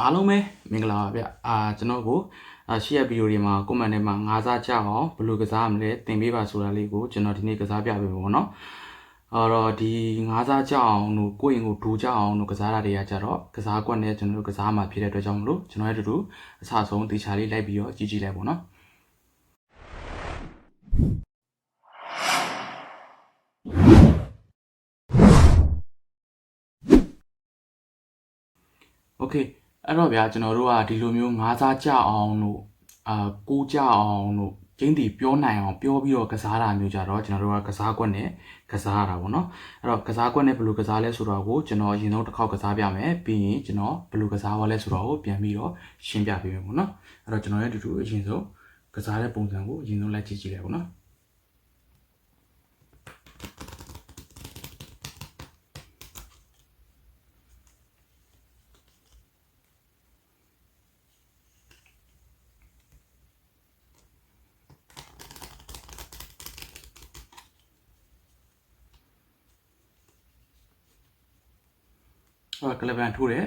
အားလုံးပဲမင်္ဂလာပါဗျအာကျွန်တော်ကိုအာရှေ့ရဗီဒီယိုတွေမှာ comment ထဲမှာငါးစားကြအောင်ဘယ်လိုကစားမလဲသင်ပေးပါဆိုတာလေးကိုကျွန်တော်ဒီနေ့ကစားပြပေးပါဘောเนาะအဲ့တော့ဒီငါးစားကြအောင်လို့ကိုယ့်ရင်ကိုဒူကြအောင်လို့ကစားတာတွေကကြတော့ကစားကွက်နဲ့ကျွန်တော်တို့ကစားမှာဖြစ်တဲ့အတွက်ကြောင့်မလို့ကျွန်တော်ရဲ့အတူတူအဆအဆုံးတေချာလေးလိုက်ပြီးတော့ကြည့်ကြည့်လိုက်ပါဘောเนาะ โอเค အဲ့တော့ဗျာကျွန်တော်တို့ကဒီလိုမျိုးငါးစားကြအောင်လို့အာကိုးကြအောင်လို့ကျင်းတီပြောနိုင်အောင်ပြောပြီးတော့ကစားတာမျိုးကြတော့ကျွန်တော်တို့ကကစားကွက်နဲ့ကစားရတာပေါ့နော်အဲ့တော့ကစားကွက်နဲ့ဘယ်လိုကစားလဲဆိုတော့ကိုကျွန်တော်အရင်ဆုံးတစ်ခေါက်ကစားပြမယ်ပြီးရင်ကျွန်တော်ဘယ်လိုကစားပါလဲဆိုတော့ကိုပြန်ပြီးတော့ရှင်းပြပေးမယ်ပေါ့နော်အဲ့တော့ကျွန်တော်ရဲ့အတူတူအရင်ဆုံးကစားတဲ့ပုံစံကိုအရင်ဆုံးလိုက်ကြည့်ကြည့်လိုက်ပေါ့နော် ဟိုကလပန်ထိုးတယ်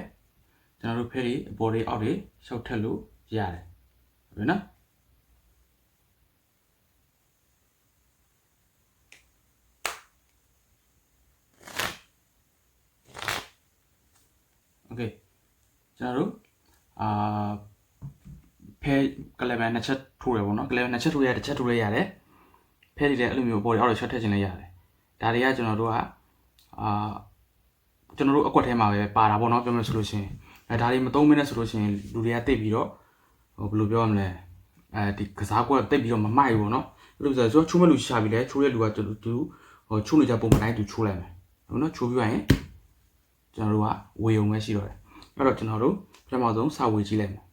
ကျွန်တော်တို့ဖဲတွေအပေါ်တွေအောက်တွေရှောက်ထက်လို့ရတယ်ဟုတ်ပြီနော်โอเคကျွန်တော်တို့အာဖဲကလပန်နှစ်ချက်ထိုးတယ်ပေါ့နော်ကလပန်နှစ်ချက်ထိုးရတစ်ချက်ထိုးရရတယ်ဖဲတွေလည်းအဲ့လိုမျိုးအပေါ်တွေအောက်တွေရှောက်ထက်ခြင်းလည်းရတယ်ဒါတွေကကျွန်တော်တို့ကအာ ကျွန်တော်တို့အကွက်ထဲမှာပဲပါတာပေါ့နော်ပြောမယ်ဆိုလို့ရှိရင်အဲဒါတွေမသုံးမနဲ့ဆိုလို့ရှိရင်လူတွေကတိတ်ပြီးတော့ဟိုဘယ်လိုပြောရမလဲအဲဒီကစားကွက်တိတ်ပြီးတော့မမိုက်ဘူးပေါ့နော်ဘယ်လိုဆိုတော့ချိုးမဲ့လူရှာပြီးလဲချိုးတဲ့လူကသူသူဟိုချိုးနေကြပုံမတိုင်းသူချိုးလိုက်မယ်ဟုတ်နော်ချိုးပြီးရင်ကျွန်တော်တို့ကဝေုံပဲရှိတော့တယ်အဲ့တော့ကျွန်တော်တို့ပထမဆုံးစာဝေကြည့်လိုက်မယ်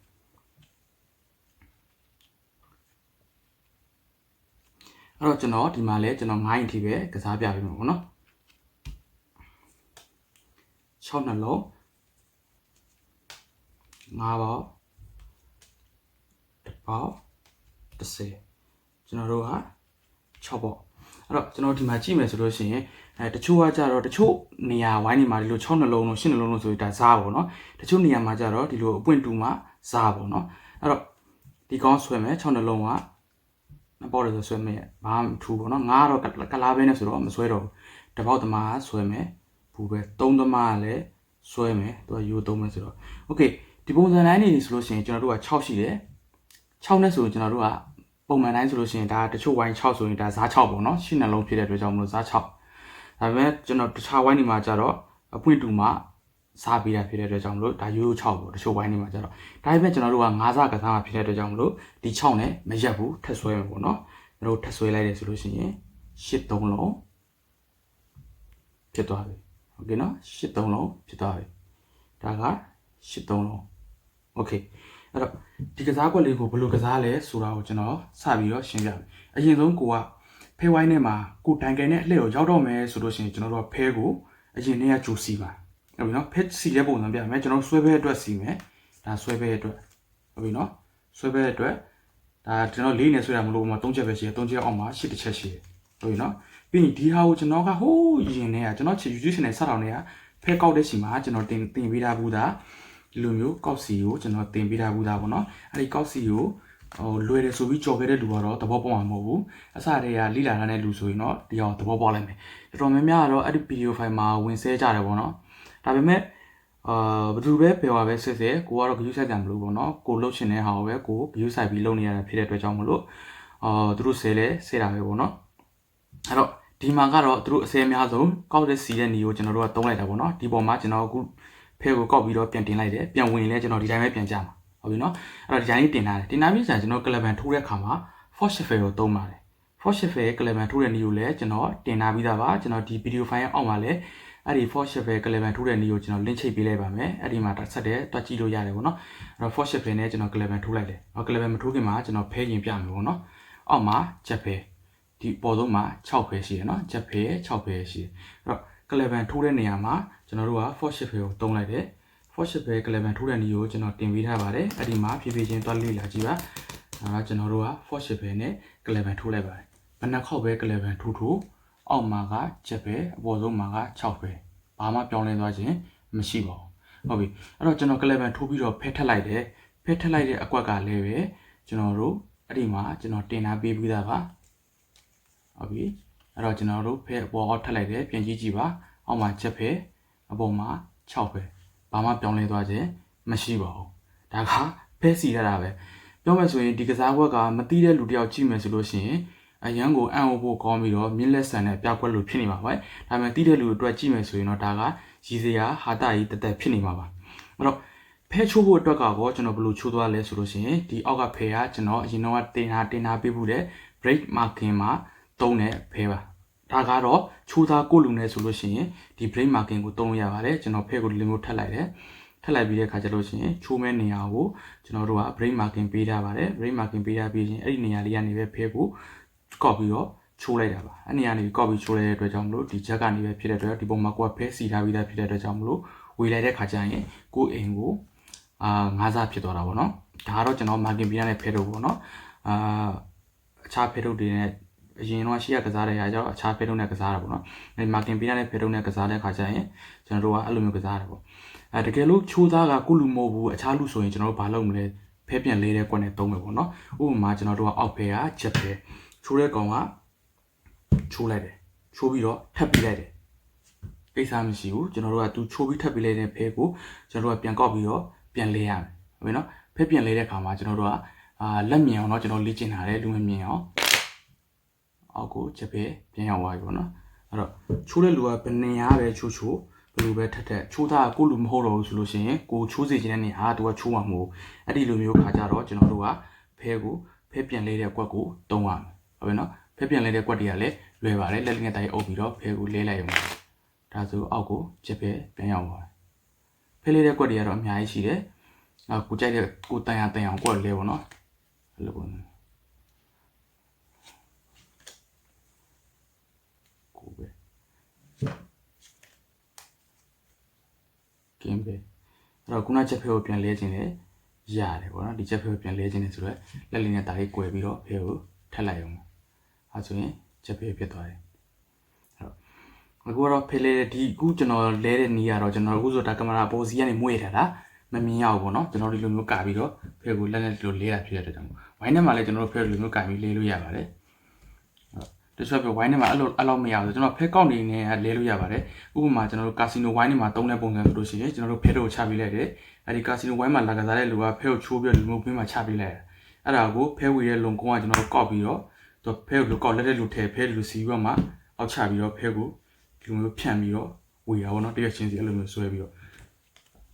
အဲ့တော့ကျွန်တော်ဒီမှာလဲကျွန်တော်9ရင်ထိပဲကစားပြပေးမှာပေါ့နော် 6နှလုံး5ပေါက်တစ်ပေါက်30ကျွန်တော်တို့က6ပေါက်အဲ့တော့ကျွန်တော်ဒီမှာကြည့်မယ်ဆိုလို့ရှိရင်အဲတချို့ကကြတော့တချို့နေရာဝိုင်းနေမှာဒီလို6နှလုံးလို့10နှလုံးလို့ဆိုရင်ဒါစားပေါ့နော်တချို့နေရာမှာကြတော့ဒီလိုအပွင့်တူမှာစားပေါ့နော်အဲ့တော့ဒီကောင်းဆွဲမယ်6နှလုံးကမပေါ်တယ်ဆိုဆွဲမယ်ဘာမှမထူပေါ့နော်ငါကတော့ကလားပဲနဲ့ဆိုတော့မဆွဲတော့ဘူးတပေါက်သမားဆွဲမယ် ဘူးပဲ3သမားကလည်းဆွဲမယ်သူကယူ3မယ်ဆိုတော့ okay ဒီပုံစံတိုင်းနေနေဆိုလို့ရှိရင်ကျွန်တော်တို့က6ရှိတယ်6နဲ့ဆိုရင်ကျွန်တော်တို့ကပုံမှန်တိုင်းဆိုလို့ရှိရင်ဒါတချို့ဝိုင်း6ဆိုရင်ဒါဈား6ပေါ့နော်ရှင်းနှလုံးဖြစ်တဲ့အတွက်ကြောင့်မလို့ဈား6ဒါပေမဲ့ကျွန်တော်တခြားဝိုင်းတွေမှာကြတော့အပွင့်တူမှာစားပေးတာဖြစ်တဲ့အတွက်ကြောင့်မလို့ဒါရိုးရိုး6ပေါ့တချို့ဝိုင်းတွေမှာကြတော့ဒါပေမဲ့ကျွန်တော်တို့က9စားကစားမှာဖြစ်တဲ့အတွက်ကြောင့်မလို့ဒီ6နဲ့မရက်ဘူးထက်ဆွဲမှာပေါ့နော်ကျွန်တော်ထက်ဆွဲလိုက်တယ်ဆိုလို့ရှိရင်8 3လုံးဖြစ်သွားပြီ โอเคနော်8 3လုံးဖြစ်သွားပြီဒါက8 3လုံးโอเคအဲ့တော့ဒီကစားကွက်လေးကိုဘယ်လိုကစားလဲဆိုတာကိုကျွန်တော်စပြီးတော့ရှင်းပြမယ်အရင်ဆုံးကိုကဖဲဝိုင်းထဲမှာကိုတိုင်ကန်နဲ့အလှည့်ကိုရောက်တော့မယ်ဆိုလို့ရှိရင်ကျွန်တော်တို့ကဖဲကိုအရင်နေ့ကဂျူစီပါဟုတ်ပြီနော်ဖဲစီတဲ့ပုံစံပြမယ်ကျွန်တော်ဆွဲဘဲအတွက်စီမယ်ဒါဆွဲဘဲအတွက်ဟုတ်ပြီနော်ဆွဲဘဲအတွက်ဒါကျွန်တော်လေးနေဆွဲရမလို့မှာ၃ချက်ပဲရှိတယ်၃ချက်အောက်မှာ၈တစ်ချက်ရှိတယ်ဟုတ်ပြီနော် ပြီးရင်ဒီဟာကိုကျွန်တော်ကဟိုးရင်နေကကျွန်တော် YouTube channel ဆက်ထောင်နေကဖဲကောက်တဲ့ချိန်မှာကျွန်တော်တင်တင်ပေးထားဘူးသားဒီလိုမျိုးကောက်စီကိုကျွန်တော်တင်ပေးထားဘူးသားပေါ့နော်အဲ့ဒီကောက်စီကိုဟိုလွယ်တယ်ဆိုပြီးကြော်ခဲ့တဲ့လူကတော့သဘောပေါက်မှာမဟုတ်ဘူးအစတည်းကလိလာတဲ့လူဆိုရင်တော့ဒီအောင်သဘောပေါက်လိုက်မယ်တော်တော်များများကတော့အဲ့ဒီ video file မှာဝင်ဆဲကြတယ်ပေါ့နော်ဒါပေမဲ့အာဘယ်သူပဲပြောပါပဲစစ်စစ်ကိုကတော့ view ဆိုင်ကြမလို့ပေါ့နော်ကိုလှုပ်ရှင်တဲ့ဟာကိုပဲကို view ဆိုင်ပြီးလုပ်နေရတာဖြစ်တဲ့အတွက်ကြောင့်မလို့အာသူတို့ဆဲလဲဆဲတာပဲပေါ့နော်အဲ့တော့ ဒီမှာကတော့သူတို့အစဲအများဆုံးကောက်တဲ့စီတဲ့နေကိုကျွန်တော်တို့ကတုံးလိုက်တာပေါ့နော်ဒီပေါ်မှာကျွန်တော်အခုဖဲကိုကောက်ပြီးတော့ပြန်တင်လိုက်တယ်ပြန်ဝင်ရင်လည်းကျွန်တော်ဒီတိုင်းပဲပြန်ကြမှာဟုတ်ပြီနော်အဲ့တော့ဒီတိုင်းတင်လာတယ်တင်လာပြီးကျရင်ကျွန်တော်ကလဗန်ထိုးတဲ့အခါမှာ for shuffle ကိုတုံးပါတယ် for shuffle ကလဗန်ထိုးတဲ့နေကိုလည်းကျွန်တော်တင်လာပြီးသားပါကျွန်တော်ဒီ video file အောက်မှာလည်းအဲ့ဒီ for shuffle ကလဗန်ထိုးတဲ့နေကိုကျွန်တော် link ချိတ်ပေးလိုက်ပါမယ်အဲ့ဒီမှာတက်ဆက်တယ်တွက်ကြည့်လို့ရတယ်ပေါ့နော်အဲ့တော့ for shuffle နဲ့ကျွန်တော်ကလဗန်ထိုးလိုက်တယ်ဟောကလဗန်မထိုးခင်မှာကျွန်တော်ဖဲရင်ပြမယ်ပေါ့နော်အောက်မှာချက်ဖဲ ဒီပေါ်ဆုံးမှာ6ဖဲရှိတယ်နော်ချက်ဖဲ6ဖဲရှိတယ်အဲ့တော့ကလဗန်ထိုးတဲ့နေရာမှာကျွန်တော်တို့က for shuffle ကိုတုံးလိုက်တယ် for ship ပဲကလဗန်ထိုးတဲ့နေကိုကျွန်တော်တင်ပေးထားပါတယ်အဲ့ဒီမှာဖြည်းဖြည်းချင်းတွက်လေ့လာကြည့်ပါဒါကကျွန်တော်တို့က for ship ပဲနဲ့ကလဗန်ထိုးလိုက်ပါတယ်ဘယ်နှခေါက်ပဲကလဗန်ထိုးထိုးအောက်မှာကချက်ပဲအပေါ်ဆုံးမှာက6ပဲဘာမှပြောင်းလဲသွားခြင်းမရှိပါဘူးဟုတ်ပြီအဲ့တော့ကျွန်တော်ကလပ်ပန်ထိုးပြီးတော့ဖဲထက်လိုက်တယ်ဖဲထက်လိုက်တဲ့အကွက်ကလည်းပဲကျွန်တော်တို့အဲ့ဒီမှာကျွန်တော်တင်ထားပေးပြီးသားပါ ဟုတ်ပြီအဲ့တော့ကျွန်တော်တို့ဖဲအပေါ်အောက်ထက်လိုက်တယ်ပြန်ကြည့်ကြည့်ပါအောက်မှာချက်ဖဲအပေါ်မှာ6ဖဲဘာမှပြောင်းလဲသွားခြင်းမရှိပါဘူးဒါကဖဲစီရတာပဲပြောမယ်ဆိုရင်ဒီကစားဘွက်ကမတိတဲ့လူတယောက်ကြည့်မယ်ဆိုလို့ရှိရင်အရန်ကိုအံ့ဩဖို့ကောင်းပြီးတော့မြင့်လက်ဆန်တဲ့ပြကွက်လို့ဖြစ်နေမှာပဲဒါပေမဲ့တိတဲ့လူအတွက်ကြည့်မယ်ဆိုရင်တော့ဒါကရည်စရာဟာတာကြီးတက်တက်ဖြစ်နေမှာပါအဲ့တော့ဖဲချိုးဖို့အတွက်ကကောကျွန်တော်ဘယ်လိုချိုးသွားလဲဆိုလို့ရှိရင်ဒီအောက်ကဖဲကကျွန်တော်အရင်တော့တင်ထားတင်ထားပေးဖို့တဲ့ break marking မှာ တုံးတဲ့ဖဲပါဒါကတော့ချိုးသားကိုလူနဲ့ဆိုလို့ရှိရင်ဒီ break marking ကိုတုံးလို့ရပါတယ်ကျွန်တော်ဖဲကိုဒီလိုမျိုးထပ်လိုက်တယ်ထပ်လိုက်ပြီးတဲ့ခါကျလို့ရှိရင်ချိုးမဲ့နေရာကိုကျွန်တော်တို့က break marking ပေးထားပါတယ် break marking ပေးထားပြီးရင်အဲ့ဒီနေရာလေးကနေပဲဖဲကိုကော့ပြီးတော့ချိုးလိုက်တာပါအဲ့နေရာနေကော့ပြီးချိုးလိုက်တဲ့အတွက်ကြောင့်မလို့ဒီချက်ကနေပဲဖြစ်တဲ့အတွက်ဒီပုံမှာကိုကဖဲစီထားပြီးသားဖြစ်တဲ့အတွက်ကြောင့်မလို့ဝေလိုက်တဲ့ခါကျရင်ကိုအိမ်ကိုအာငါးစားဖြစ်သွားတာပေါ့နော်ဒါကတော့ကျွန်တော် marking ပေးရတဲ့ဖဲတော့ပေါ့နော်အာအခြားဖဲတော့တွေနဲ့ အရင်တော့ရှိရကစားတဲ့ဟာကျတော့အခြားဖဲတော့နဲ့ကစားတာပေါ့နော်အဲ marking ပေးရတဲ့ဖဲတော့နဲ့ကစားတဲ့ခါကျရင်ကျွန်တော်တို့ကအဲ့လိုမျိုးကစားတယ်ပေါ့အဲတကယ်လို့ချိုးသားကကုလူမဟုတ်ဘူးအခြားလူဆိုရင်ကျွန်တော်တို့ဘာလုပ်မလဲဖဲပြန်လေးတဲ့ကွက်နဲ့သုံးမယ်ပေါ့နော်ဥပမာကျွန်တော်တို့ကအောက်ဖဲကချက်ဖဲချိုးတဲ့ကောင်ကချိုးလိုက်တယ်ချိုးပြီးတော့ထပ်ပြီးလိုက်တယ်ကိစ္စမရှိဘူးကျွန်တော်တို့ကသူချိုးပြီးထပ်ပြီးလိုက်တဲ့ဖဲကိုကျွန်တော်တို့ကပြန်ကောက်ပြီးတော့ပြန်လဲရမယ်ဟုတ်ပြီနော်ဖဲပြန်လဲတဲ့ခါမှာကျွန်တော်တို့ကအာလက်မြင်အောင်တော့ကျွန်တော်လေ့ကျင့်ထားတယ်လူမမြင်အောင် အောက်ကိုချက်ဖဲပြန်ရောက်သွားပြီပေါ့နော်အဲ့တော့ချိုးတဲ့လူကဘယ်နေရာပဲချိုးချိုးဘယ်လိုပဲထက်ထက်ချိုးသားကကိုလူမဟုတ်တော့ဘူးဆိုလို့ရှိရင်ကိုချိုးစီခြင်းတဲ့နေဟာသူကချိုးမှာမဟုတ်အဲ့ဒီလိုမျိုးခါကြတော့ကျွန်တော်တို့ကဖဲကိုဖဲပြန်လဲတဲ့ကွက်ကိုတုံးရမယ်ဟုတ်ပြီနော်ဖဲပြန်လဲတဲ့ကွက်တွေကလည်းလွယ်ပါတယ်လက်ငယ်တိုင်းအုပ်ပြီးတော့ဖဲကိုလဲလိုက်ရုံပဲဒါဆိုအောက်ကိုချက်ဖဲပြန်ရောက်သွားဖဲလဲတဲ့ကွက်တွေကတော့အများကြီးရှိတယ်အခုကြိုက်တဲ့ကိုတန်ရတန်အောင်ကွက်လဲပေါ့နော်အဲ့လိုပေါ့ကိုပဲ ကင်းပဲအဲ့တော့ခုနချက်ဖဲကိုပြန်လဲခြင်းလေရတယ်ပေါ့နော်ဒီချက်ဖဲကိုပြန်လဲခြင်းလေဆိုတော့လက်လေးနဲ့ဒါလေး꿰ပြီးတော့ဖဲကိုထပ်လိုက်အောင်အဲဆိုရင်ချက်ဖဲဖြစ်သွားတယ်အခုကတော့ဖေးလဲဒီအခုကျွန်တော်လဲတဲ့နီးကတော့ကျွန်တော်အခုဆိုတာကင်မရာပိုစီကနေမွေးထားတာမမြင်ရဘူးပေါ့နော်ကျွန်တော်ဒီလိုမျိုးကာပြီးတော့ဖေးကိုလက်လက်ဒီလိုလဲတာဖြစ်တဲ့အတွက်ကြောင့်ဝိုင်းထဲမှာလည်းကျွန်တော်ဖေးလိုမျိုးကာပြီးလဲလို့ရပါတယ် တချို့ပြဝိုင်းထဲမှာအဲ့လိုအဲ့လိုမရဘူးကျွန်တော်ဖဲကောက်နေနေလဲလို့ရပါတယ်ဥပမာကျွန်တော်တို့ကာစီနိုဝိုင်းထဲမှာတုံးတဲ့ပုံစံဆိုလို့ရှိရင်ကျွန်တော်တို့ဖဲတို့ချပေးလိုက်တယ်အဲ့ဒီကာစီနိုဝိုင်းမှာလာကစားတဲ့လူကဖဲကိုချိုးပြီးလူမျိုးပင်းမှာချပေးလိုက်တယ်အဲ့ဒါကိုဖဲဝေရဲ့လုံကုန်းကကျွန်တော်တို့ကောက်ပြီးတော့သူဖဲကိုကောက်လက်တဲ့လူထဲဖဲလူစီပြီးတော့မှအောက်ချပြီးတော့ဖဲကိုဒီလိုမျိုးဖြန့်ပြီးတော့ဝေတာပေါ့နော်တရက်ချင်းစီအဲ့လိုမျိုးဆွဲပြီးတော့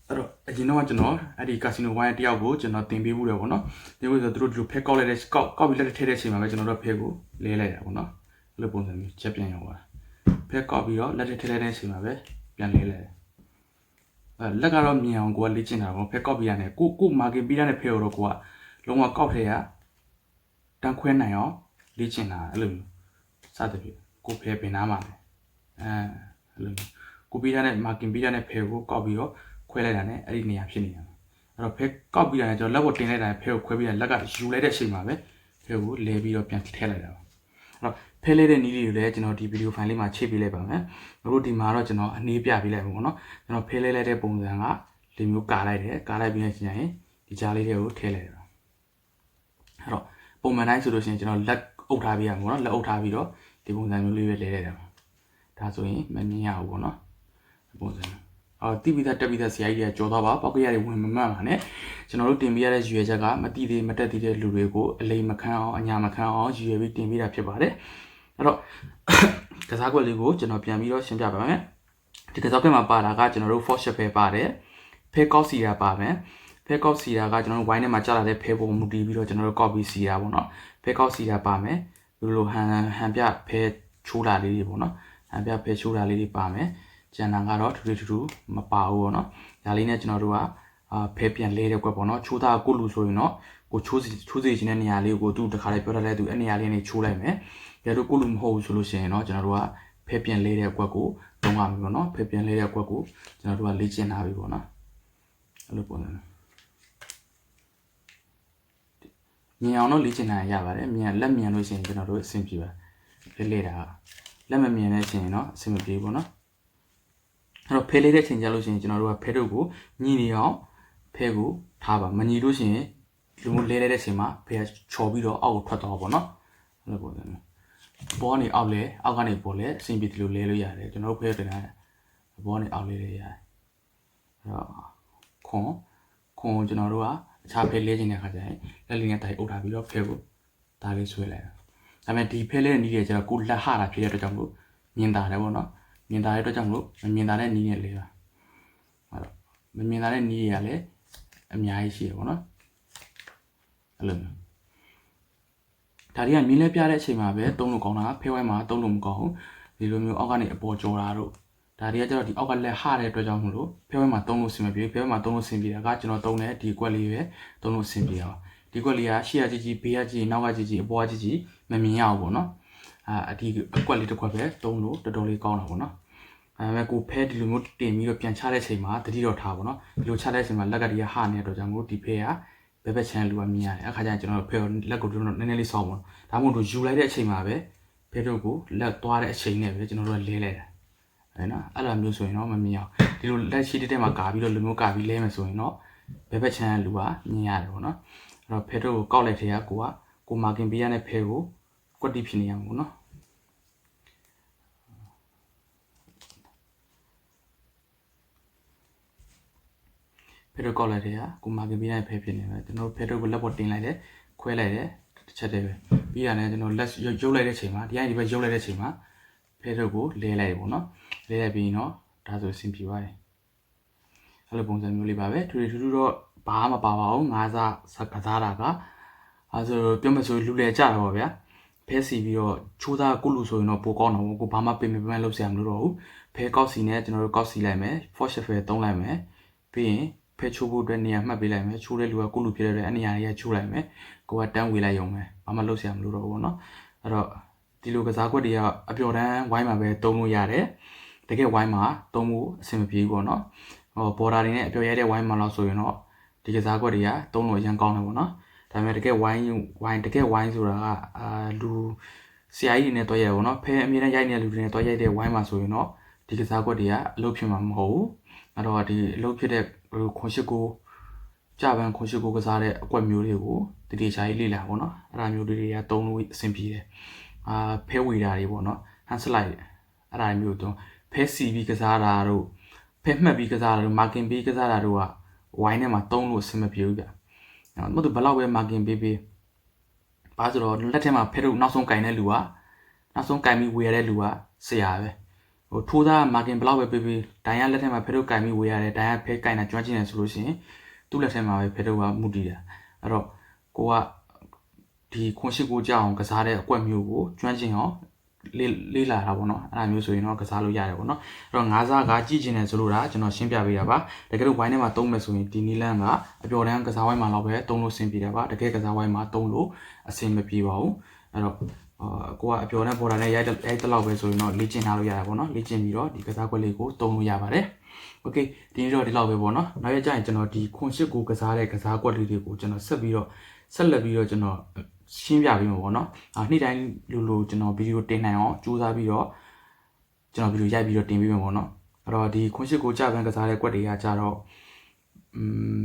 အဲ့တော့အရင်တော့ကျွန်တော်အဲ့ဒီကာစီနိုဝိုင်းတယောက်ကိုကျွန်တော်တင်ပေးမှုတယ်ပေါ့နော်တင်ပေးဆိုသူတို့ဒီလိုဖဲကောက်လိုက်တဲ့ကောက်ကောက်ပြီးလက်ထည့်တဲ့အချိန်မှာပဲကျွန်တော်တို့ဖဲကိုလဲလိုက်တာပေါ့နော် အဲ့လိုပုံစံမျိုးချက်ပြန်ရောက်သွားဖဲကောက်ပြီးတော့လက်ထည့်ထည့်လိုက်တဲ့အချိန်မှာပဲပြန်လဲလိုက်အဲလက်ကတော့မြင်အောင်ကိုကလေ့ကျင့်တာပေါ့ဖဲကောက်ပြီးရတယ်ကိုကိုမာကင်ပြီးရတဲ့ဖဲကိုတော့ကိုကလုံးဝကောက်ထဲရတန်းခွဲနိုင်အောင်လေ့ကျင့်တာအဲ့လိုမျိုးစသဖြင့်ကိုဖဲပင်နာမှာလဲအဲအဲ့လိုကိုပြီးတာနဲ့မာကင်ပြီးတာနဲ့ဖဲကိုကောက်ပြီးတော့ခွဲလိုက်တာ ਨੇ အဲ့ဒီနေရာဖြစ်နေတာအဲ့တော့ဖဲကောက်ပြီးတာနဲ့ကျွန်တော်လက်ကိုတင်လိုက်တာဖဲကိုခွဲပြီးတာလက်ကယူလိုက်တဲ့အချိန်မှာပဲဖဲကိုလဲပြီးတော့ပြန်ထည့်လိုက်တာပါအဲ့တော့ ဖဲလဲတဲ့နည်းတွေကိုလည်းကျွန်တော်ဒီဗီဒီယိုဖိုင်လေးမှာချိန်ပေးလိုက်ပါမယ်တို့ဒီမှာတော့ကျွန်တော်အနေပြပေးလိုက်ပါဘောနော်ကျွန်တော်ဖဲလဲလိုက်တဲ့ပုံစံကဒီမျိုးကာလိုက်တယ်ကာလိုက်ပြီးရင်ရင်ဒီကြားလေးတွေကိုထည့်လိုက်တာအဲ့တော့ပုံမှန်တိုင်းဆိုလို့ရှိရင်ကျွန်တော်လက်အုပ်ထားပေးရမှာပေါ့နော်လက်အုပ်ထားပြီးတော့ဒီပုံစံမျိုးလေးပဲလဲလိုက်တာပါဒါဆိုရင်မမြင်ရဘူးပေါ့နော်ပုံစံအော်တိပိသတက်ပိသဆရာကြီးကကြောသွားပါပောက်ကရတွေဝင်မမှန်ပါနဲ့ကျွန်တော်တို့တင်ပေးရတဲ့ရွေချက်ကမတိသေးမတက်သေးတဲ့လူတွေကိုအလိမ်မခံအောင်အညာမခံအောင်ရွေပြီးတင်ပေးတာဖြစ်ပါတယ် အဲ့တော့ကစားကွက်လေးကိုကျွန်တော်ပြန်ပြီးတော့ရှင်းပြပါမယ်ဒီကစားကွက်မှာပါတာကကျွန်တော်တို့ force shot ပဲပါတယ်ဖဲကောက်စီတာပါမယ်ဖဲကောက်စီတာကကျွန်တော်တို့ဝိုင်းထဲမှာကြာလာတဲ့ဖဲပုံမူတည်ပြီးတော့ကျွန်တော်တို့ copy စီတာပေါ့နော်ဖဲကောက်စီတာပါမယ်ဒီလိုဟန်ဟန်ပြဖဲချိုးတာလေးတွေပေါ့နော်ဟန်ပြဖဲချိုးတာလေးတွေပါမယ်ကျန်တာကတော့ထူးထူးထူးထူးမပါဘူးပေါ့နော်ဒါလေးနဲ့ကျွန်တော်တို့ကအာဖဲပြန်လေးတဲ့ကွက်ပေါ့နော်ချိုးသားကိုလူဆိုရင်တော့ကိုချိုးစီချိုးစီခြင်းတဲ့နေရာလေးကိုသူတခါလေးပြောတတ်တဲ့သူအဲ့နေရာလေးနဲ့ချိုးလိုက်မယ် ကြည့်လို့ကိုလူမဟုတ်ဘူးဆိုလို့ရှိရင်တော့ကျွန်တော်တို့ကဖဲပြန်လေးတဲ့ကွက်ကိုတုံးရပြီပေါ့နော်ဖဲပြန်လေးတဲ့ကွက်ကိုကျွန်တော်တို့ကလေ့ကျင့်ထားပြီပေါ့နော်အဲ့လိုပုံစံမြင်အောင်တော့လေ့ကျင့်နိုင်ရပါတယ်မြင်လက်မြင်လို့ရှိရင်ကျွန်တော်တို့အဆင်ပြေပါလေ့လေ့တာလက်မမြင်တဲ့ရှင်เนาะအဆင်မပြေဘူးเนาะ အဲ့တော့ဖဲလေးတဲ့ချိန်ကြလို့ရှိရင်ကျွန်တော်တို့ကဖဲတို့ကိုညီနေအောင်ဖဲကိုထားပါမညီလို့ရှိရင်လူမျိုးလဲလဲတဲ့ချိန်မှာဖဲကချော်ပြီးတော့အောက်ကိုထွက်သွားပါတော့အဲ့လိုပုံစံမျိုး ဘောကနေအောက်လဲအောက်ကနေပေါ်လဲအဆင်ပြေတယ်လို့လဲလို့ရတယ်ကျွန်တော်တို့ဖဲတင်တာဘောကနေအောက်လဲလဲရတယ်အဲ့တော့ခွန်ခွန်ကိုကျွန်တော်တို့ကအခြားဖဲလဲခြင်းတဲ့ခါကျရင်လက်လေးနဲ့တိုင်အုပ်ထားပြီးတော့ဖဲကိုဒါလေးဆွဲလိုက်တာဒါပေမဲ့ဒီဖဲလဲတဲ့နီးရဲ့ကျတော့ကိုလက်ဟတာဖြစ်တဲ့အတွက်ကြောင့်မို့မြင်တာတယ်ပေါ့နော်မြင်တာတဲ့အတွက်ကြောင့်မို့မမြင်တာတဲ့နီးနဲ့လဲတာအဲ့တော့မမြင်တာတဲ့နီးရလည်းအများကြီးရှိတယ်ပေါ့နော်အဲ့လိုမျိုး ဒါတွေကမြင်းလဲပြတဲ့အချိန်မှာပဲတုံးလို့ကောင်းတာဖဲဝဲမှာတုံးလို့မကောင်းဘူးဒီလိုမျိုးအောက်ကနေအပေါ်ကျော်တာတို့ဒါတွေကကျတော့ဒီအောက်ကလက်ဟတဲ့အတွက်ကြောင့်မို့လို့ဖဲဝဲမှာတုံးလို့ဆင်မပြေဖဲဝဲမှာတုံးလို့ဆင်ပြေတာကကျွန်တော်တုံးတဲ့ဒီကွက်လေးပဲတုံးလို့ဆင်ပြေတာပါဒီကွက်လေးကရှေ့ကကြီးကြီးဘေးကကြီးနောက်ကကြီးကြီးအပေါ်ကကြီးကြီးမမြင်ရဘူးပေါ့နော်အာဒီအကွက်လေးတစ်ခွက်ပဲတုံးလို့တော်တော်လေးကောင်းတာပေါ့နော်အဲမဲ့ကိုဖဲဒီလိုမျိုးတင်ပြီးတော့ပြန်ချတဲ့ချိန်မှာတတိတော့ထားပါတော့ဒီလိုချတဲ့ချိန်မှာလက်ကတည်းကဟနေတဲ့အတွက်ကြောင့်မို့ဒီဖဲက ဘယ်ဘက်ချမ်းလူကမြင်ရတယ်အခါကျရင်ကျွန်တော်ဖဲကိုလက်ကိုတို့နည်းနည်းလေးဆောင်းပါဒါမှမဟုတ်တို့ယူလိုက်တဲ့အချိန်မှာပဲဖဲတို့ကိုလက်သွားတဲ့အချိန်နဲ့ပဲကျွန်တော်တို့ကလဲလိုက်တာအဲနော်အဲ့လိုမျိုးဆိုရင်တော့မမြင်အောင်ဒီလိုလက်ရှိတက်တက်မှာကာပြီးတော့လူမျိုးကာပြီးလဲမယ်ဆိုရင်တော့ဘယ်ဘက်ချမ်းလူကမြင်ရတယ်ပေါ့နော်အဲ့တော့ဖဲတို့ကိုကောက်လိုက်တဲ့ကကိုကကိုမာကင်ပေးရတဲ့ဖဲကိုကွက်တိဖြစ်နေရမှာပေါ့နော် ဖဲတို့ကောက်လိုက်တဲ့ကကိုမာကင်ပေးရတဲ့ဖဲဖြစ်နေတယ်ကျွန်တော်ဖဲတို့ကိုလက်ပေါ်တင်လိုက်တယ်ခွဲလိုက်တယ်တစ်ချက်တည်းပဲပြီးတာနဲ့ကျွန်တော်လက်ရုပ်လိုက်တဲ့ချိန်မှာဒီကနေဒီဘက်ရုပ်လိုက်တဲ့ချိန်မှာဖဲတို့ကိုလဲလိုက်ပေါ့နော်လဲလိုက်ပြီးတော့ဒါဆိုအဆင်ပြေပါတယ်အဲ့လိုပုံစံမျိုးလေးပါပဲထူထူထူတော့ဘာမှမပါပါဘူးငါးစားကစားတာကအဲဆိုပြောမှဆိုလူလဲကြတာပေါ့ဗျာဖဲစီပြီးတော့ချိုးသားကုလူဆိုရင်တော့ပိုကောင်းတော့ကိုဘာမှပင်ပင်ပန်းလုပ်စရာမလိုတော့ဘူးဖဲကောက်စီနဲ့ကျွန်တော်တို့ကောက်စီလိုက်မယ် for shuffle သုံးလိုက်မယ်ပြီးရင် ဖဲချိုးဖို့အတွက်နေရာမှတ်ပေးလိုက်မယ်ချိုးတဲ့လူကကုလူဖြစ်တဲ့အတွက်အဲ့နေရာတွေကချိုးလိုက်မယ်ကိုကတန်းဝေလိုက်ရုံပဲဘာမှလုပ်စရာမလိုတော့ဘူးပေါ့နော်အဲ့တော့ဒီလိုကစားကွက်တွေကအပျော်တမ်းဝိုင်းမှာပဲသုံးလို့ရတယ်တကယ်ဝိုင်းမှာသုံးဖို့အဆင်မပြေဘူးပေါ့နော်ဟောဘော်ဒါတွေနဲ့အပျော်ရတဲ့ဝိုင်းမှာလို့ဆိုရင်တော့ဒီကစားကွက်တွေကသုံးလို့အရင်ကောင်းတယ်ပေါ့နော်ဒါပေမဲ့တကယ်ဝိုင်းဝိုင်းတကယ်ဝိုင်းဆိုတာကအာလူဆရာကြီးတွေနဲ့တွဲရပေါ့နော်ဖဲအမြဲတမ်းရိုက်နေတဲ့လူတွေနဲ့တွဲရိုက်တဲ့ဝိုင်းမှာဆိုရင်တော့ဒီကစားကွက်တွေကအလုပ်ဖြစ်မှာမဟုတ်ဘူးအဲ့တော့ဒီအလုပ်ဖြစ်တဲ့ ခွန်ရှိကိုကြပန်းခွန်ရှိကိုကစားတဲ့အကွက်မျိုးတွေကိုတတိချာကြီးလေ့လာပေါ့နော်အဲ့ဒါမျိုးတွေကသုံးလို့အဆင်ပြေတယ်အာဖဲဝေတာတွေပေါ့နော်ဟန်စလိုက်အဲ့ဒါမျိုးတော့ဖဲစီပြီးကစားတာတို့ဖဲမှတ်ပြီးကစားတာတို့မာကင်ပြီးကစားတာတို့ကဝိုင်းထဲမှာသုံးလို့အဆင်မပြေဘူးဗျ။မဟုတ်ဘယ်လောက်ပဲမာကင်ပေးပေးဘာဆိုတော့လက်ထဲမှာဖဲတို့နောက်ဆုံးကင်တဲ့လူကနောက်ဆုံးကင်ပြီးဝေရတဲ့လူကဆရာပဲ ဟိုထိုးသားမာကင်ဘယ်လောက်ပဲပေးပေးဒိုင်ရလက်ထဲမှာဖဲတို့ကင်ပြီးဝေရတယ်ဒိုင်ရဖဲကင်တာကျွမ်းကျင်တယ်ဆိုလို့ရှိရင်သူ့လက်ထဲမှာပဲဖဲတို့ကမူတည်တာအဲ့တော့ကိုကဒီခွန်ရှိကိုကြောအောင်ကစားတဲ့အကွက်မျိုးကိုကျွမ်းကျင်အောင်လေးလေးလာတာပေါ့နော်အဲ့ဒါမျိုးဆိုရင်တော့ကစားလို့ရတယ်ပေါ့နော်အဲ့တော့ငါးစားကကြည့်ကျင်တယ်ဆိုလို့ဒါကျွန်တော်ရှင်းပြပေးတာပါတကယ်လို့ဝိုင်းထဲမှာသုံးမယ်ဆိုရင်ဒီနီလန်ကအပျော်တမ်းကစားဝိုင်းမှာတော့ပဲသုံးလို့အဆင်ပြေတယ်ပါတကယ်ကစားဝိုင်းမှာသုံးလို့အဆင်မပြေပါဘူးအဲ့တော့ အာကိုကအပျော်တဲ့ပေါ်တာနဲ့ရိုက်ရိုက်တလောက်ပဲဆိုရင်တော့လေ့ကျင့်ထားလို့ရတယ်ပေါ့နော်လေ့ကျင့်ပြီးတော့ဒီကစားကွက်လေးကိုသုံးလို့ရပါတယ်โอเคဒီနေ့တော့ဒီလောက်ပဲပေါ့နော်နောက်ရကြရင်ကျွန်တော်ဒီခွန်ရှစ်ကိုကစားတဲ့ကစားကွက်လေးတွေကိုကျွန်တော်ဆက်ပြီးတော့ဆက်လက်ပြီးတော့ကျွန်တော်ရှင်းပြပေးမှာပေါ့နော်အာနေ့တိုင်းလိုလိုကျွန်တော်ဗီဒီယိုတင်နိုင်အောင်ကြိုးစားပြီးတော့ကျွန်တော်ဗီဒီယိုရိုက်ပြီးတော့တင်ပေးမှာပေါ့နော်အဲ့တော့ဒီခွန်ရှစ်ကိုကြပန်းကစားတဲ့ကွက်တွေကကြတော့อื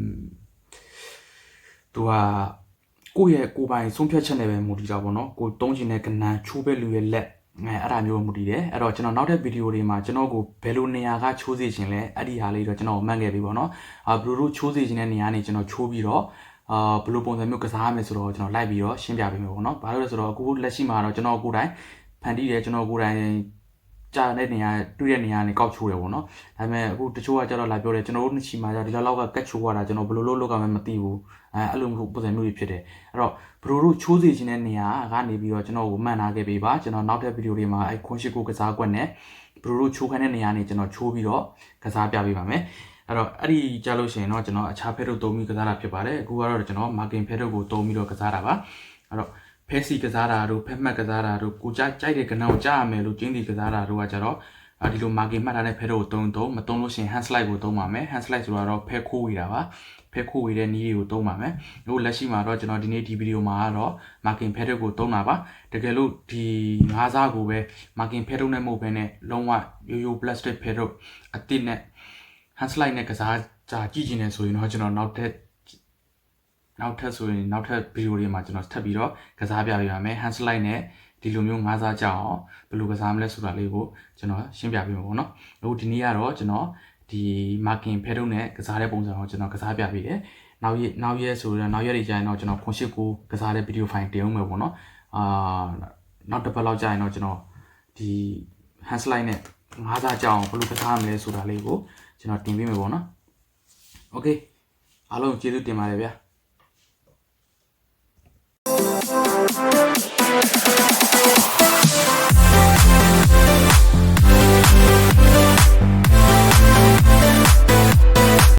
มသူက ကိုယ့်ရဲ့ကိုယ်ပိုင်ဆုံးဖြတ်ချက်နဲ့ပဲမူတည်ကြပါတော့ကိုတုံးချင်တဲ့ကဏ္ဍချိုးပဲလူရဲ့လက်အဲအဲ့ဒါမျိုးမူတည်တယ်အဲ့တော့ကျွန်တော်နောက်တဲ့ဗီဒီယိုတွေမှာကျွန်တော်ကိုဘယ်လိုနေရာကချိုးစေခြင်းလဲအဲ့ဒီဟာလေးတော့ကျွန်တော်မှတ်ခဲ့ပြီပေါ့နော်အာဘလူတို့ချိုးစေခြင်းတဲ့နေရာနေကျွန်တော်ချိုးပြီးတော့အာဘယ်လိုပုံစံမျိုးကစားရမယ်ဆိုတော့ကျွန်တော်လိုက်ပြီးတော့ရှင်းပြပေးမယ်ပေါ့နော်ဘာလို့လဲဆိုတော့အခုလက်ရှိမှာတော့ကျွန်တော်ကိုယ်တိုင်ဖန်တီးတယ်ကျွန်တော်ကိုယ်တိုင် ကြာတဲ့နေရာတွေ့တဲ့နေရာနေကောက်ချိုးတယ်ပေါ့နော်ဒါပေမဲ့အခုတချို့ကကျတော့လာပြောတယ်ကျွန်တော်တို့နှစ်ချီမှာကျဒီလောက်လောက်ကကတ်ချိုးရတာကျွန်တော်ဘယ်လိုလုပ်လုပ်ကမှမသိဘူးအဲအဲ့လိုမျိုးပုံစံမျိုးတွေဖြစ်တယ်အဲ့တော့ဘယ်လိုတို့ချိုးစီခြင်းတဲ့နေရာကနေပြီးတော့ကျွန်တော်ကိုမှန်နာခဲ့ပေးပါကျွန်တော်နောက်တဲ့ဗီဒီယိုတွေမှာအဲခွန်ရှိကိုကစားကွက်နဲ့ဘယ်လိုတို့ချိုးခိုင်းတဲ့နေရာနေကျွန်တော်ချိုးပြီးတော့ကစားပြပေးပါမယ်အဲ့တော့အဲ့ဒီကြလို့ရှိရင်တော့ကျွန်တော်အခြားဖဲတို့သုံးပြီးကစားတာဖြစ်ပါတယ်အခုကတော့ကျွန်တော်မာကင်ဖဲတို့ကိုသုံးပြီးတော့ကစားတာပါအဲ့တော့ ဖဲစီကစားတာတို့ဖက်မှတ်ကစားတာတို့ကိုကြိုက်ကြိုက်တဲ့ကဏ္ဍကိုကြားရမယ်လို့ကျင်းဒီကစားတာတို့ကကြတော့အဲဒီလို marking မှတ်ထားတဲ့ pad ကိုသုံးသုံးမသုံးလို့ရှိရင် hand slide ကိုသုံးပါမယ် hand slide ဆိုတော့ဖဲခိုးဝေတာပါဖဲခိုးဝေတဲ့နည်းတွေကိုသုံးပါမယ်အခုလက်ရှိမှာတော့ကျွန်တော်ဒီနေ့ဒီဗီဒီယိုမှာကတော့ marking pad ကိုသုံးတာပါတကယ်လို့ဒီငါးစားကိုပဲ marking pad နဲ့မဟုတ်ဘဲနဲ့လုံးဝရိုးရိုး plastic pad အတစ်နဲ့ hand slide နဲ့ကစားကြကြည့်ကျင်နေဆိုရင်တော့ကျွန်တော်နောက်ထပ် နောက်ထပ်ဆိုရင်နောက်ထပ်ဗီဒီယိုတွေမှာကျွန်တော်ထပ်ပြီးတော့ကစားပြပေးပါမယ် hand slide နဲ့ဒီလိုမျိုးငါးစားကြအောင်ဘယ်လိုကစားမလဲဆိုတာလေးကိုကျွန်တော်ရှင်းပြပေးမှာပေါ့နော်အခုဒီနေ့ကတော့ကျွန်တော်ဒီ marking ဖဲတုံးနဲ့ကစားတဲ့ပုံစံကိုကျွန်တော်ကစားပြပေးတယ်နောက်ရနောက်ရဆိုတော့နောက်ရတွေကြာရင်တော့ကျွန်တော်ခွန်ရှစ်ကိုကစားတဲ့ဗီဒီယိုဖိုင်တင်အောင်မယ်ပေါ့နော်အာနောက်တစ်ပတ်လောက်ကြာရင်တော့ကျွန်တော်ဒီ hand slide နဲ့ငါးစားကြအောင်ဘယ်လိုကစားမလဲဆိုတာလေးကိုကျွန်တော်တင်ပေးမယ်ပေါ့နော် okay အားလုံးကျေးဇူးတင်ပါတယ်ဗျာ Thank you.